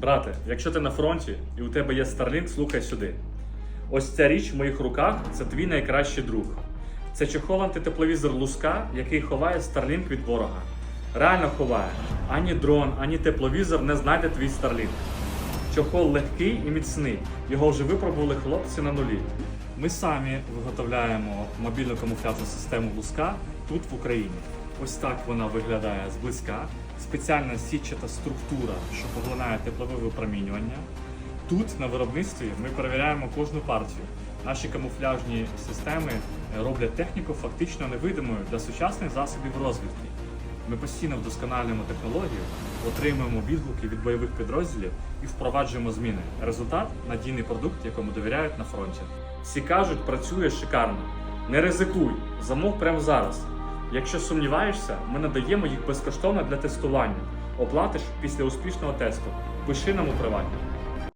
Брате, якщо ти на фронті і у тебе є Starlink, слухай сюди. Ось ця річ в моїх руках це твій найкращий друг. Це чохол антитепловізор Луска, який ховає Starlink від ворога. Реально ховає. Ані дрон, ані тепловізор не знайде твій Starlink. Чохол легкий і міцний. Його вже випробували хлопці на нулі. Ми самі виготовляємо мобільну камуфляжну систему Луска тут в Україні. Ось так вона виглядає зблизька. Спеціальна сітчата структура, що поглинає теплове випромінювання. Тут на виробництві ми перевіряємо кожну партію. Наші камуфляжні системи е, роблять техніку фактично невидимою для сучасних засобів розвідки. Ми постійно вдосконалюємо технологію, отримуємо відгуки від бойових підрозділів і впроваджуємо зміни. Результат надійний продукт, якому довіряють на фронті. Всі кажуть, працює шикарно. Не ризикуй, замов прямо зараз. Якщо сумніваєшся, ми надаємо їх безкоштовно для тестування. Оплатиш після успішного тесту. Пиши нам у приватні.